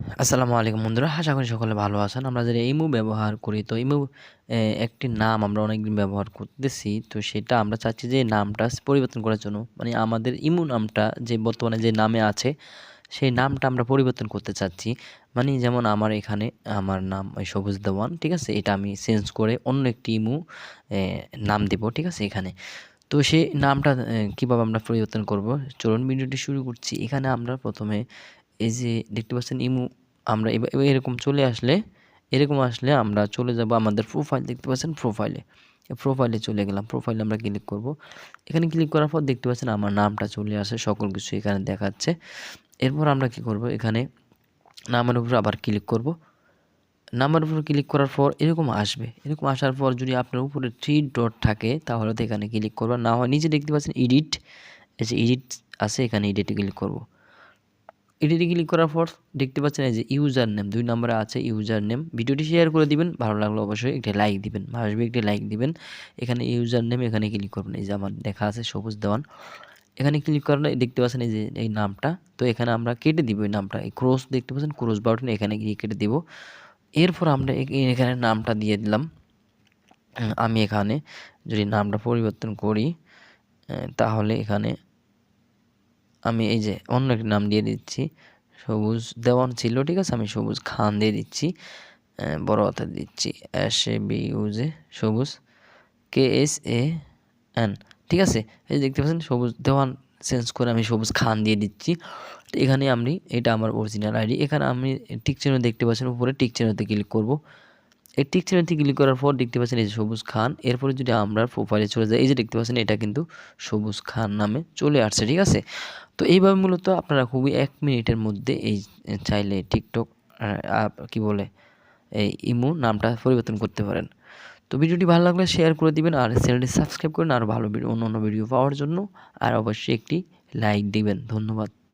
আসসালামু আলাইকুম বন্ধুরা, আশা করি সকলে ভালো আছেন। আমরা যারা ইমো ব্যবহার করি, তো ইমু একটি নাম আমরা অনেকদিন ব্যবহার করতেছি। তো সেটা আমরা চাচ্ছি যে নামটা পরিবর্তন করার জন্য। মানে আমাদের ইমু নামটা যে বর্তমানে যে নামে আছে, সেই নামটা আমরা পরিবর্তন করতে চাচ্ছি। মানে যেমন আমার এখানে আমার নাম ওই সবুজ দেওয়ান, ঠিক আছে? এটা আমি চেঞ্জ করে অন্য একটি ইমু নাম দেব, ঠিক আছে? এখানে। তো সেই নামটা কীভাবে আমরা পরিবর্তন করব? চলুন ভিডিওটি শুরু করছি। এখানে আমরা প্রথমে এই যে দেখতে পাচ্ছেন ইমো, আমরা এরকম চলে আসলে, এরকম আসলে আমরা চলে যাব আমাদের প্রোফাইল দেখতে পাচ্ছেন প্রোফাইলে প্রোফাইলে চলে গেলাম প্রোফাইলে আমরা ক্লিক করব। এখানে ক্লিক করার পর দেখতে পাচ্ছেন আমার নামটা চলে আসে, সকল কিছু এখানে দেখাচ্ছে। এরপর আমরা কি করব? এখানে নামের উপর আবার ক্লিক করব। নামের উপর ক্লিক করার পর এরকম আসবে। এরকম আসার পর যদি আপনার উপরে থ্রি ডট থাকে, তাহলে তো এখানে ক্লিক করবেন। না হয় নিচে দেখতে পাচ্ছেন এডিট এই যে এডিট আছে, এখানে এডিটে ক্লিক করব। এডিটে ক্লিক করার পর দেখতে পাচ্ছেন এই যে ইউজার নেম দুই নম্বরে আছে ইউজার নেম ভিডিওটি শেয়ার করে দিবেন, ভালো লাগলে অবশ্যই একটি লাইক দিবেন, আসবে একটি লাইক দিবেন। এখানে ইউজার নেম এখানে ক্লিক করবেন। এই যে আমার দেখা আছে সবুজ দেওয়ান। এখানে ক্লিক করেন দেখতে পাচ্ছেন এই যে, এই নামটা। তো এখানে আমরা কেটে দিব এই নামটা। এই ক্রস দেখতে পাচ্ছেন ক্রস বাটন এখানে গিয়ে কেটে দিব। এরপর আমরা এখানে নামটা দিয়ে দিলাম। আমি এখানে যদি নামটা পরিবর্তন করি তাহলে এখানে আমি এই যে অন্য একটি নাম দিয়ে দিচ্ছি। সবুজ দেওয়ান ছিল, ঠিক আছে? আমি সবুজ খান দিয়ে দিচ্ছি। বড় কথা দিচ্ছি। এস, এ, বি ইউজে সবুজ। কে, এস, এ, এন, ঠিক আছে? এই দেখতে পাচ্ছেন, সবুজ দেওয়ান চেঞ্জ করে আমি সবুজ খান দিয়ে দিচ্ছি। এখানে আমি, এটা আমার অরিজিনাল আইডি এখানে আমি টিক চিহ্ন দেখতে পাচ্ছেন, উপরে টিক চিহ্নতে ক্লিক করব। এই টিক চিহ্নতে ক্লিক করার পর দেখতে পাচ্ছেন এই যে সবুজ খান। এরপরে যদি আমরা প্রোফাইলে চলে যাই, এই যে দেখতে পাচ্ছেন এটা কিন্তু সবুজ খান নামে চলে আসছে, ঠিক আছে? তো এইভাবে মূলত আপনারা খুবই এক মিনিটের মধ্যে এই চাইলে টিকটক কি বলে, এই ইমো নামটা পরিবর্তন করতে পারেন। তো ভিডিওটি ভালো লাগলে শেয়ার করে দিবেন আর চ্যানেলটি সাবস্ক্রাইব করেন, আর ভালো ভিডিও অন্য অন্য ভিডিও পাওয়ার জন্য। আর অবশ্যই একটি লাইক দিবেন। ধন্যবাদ।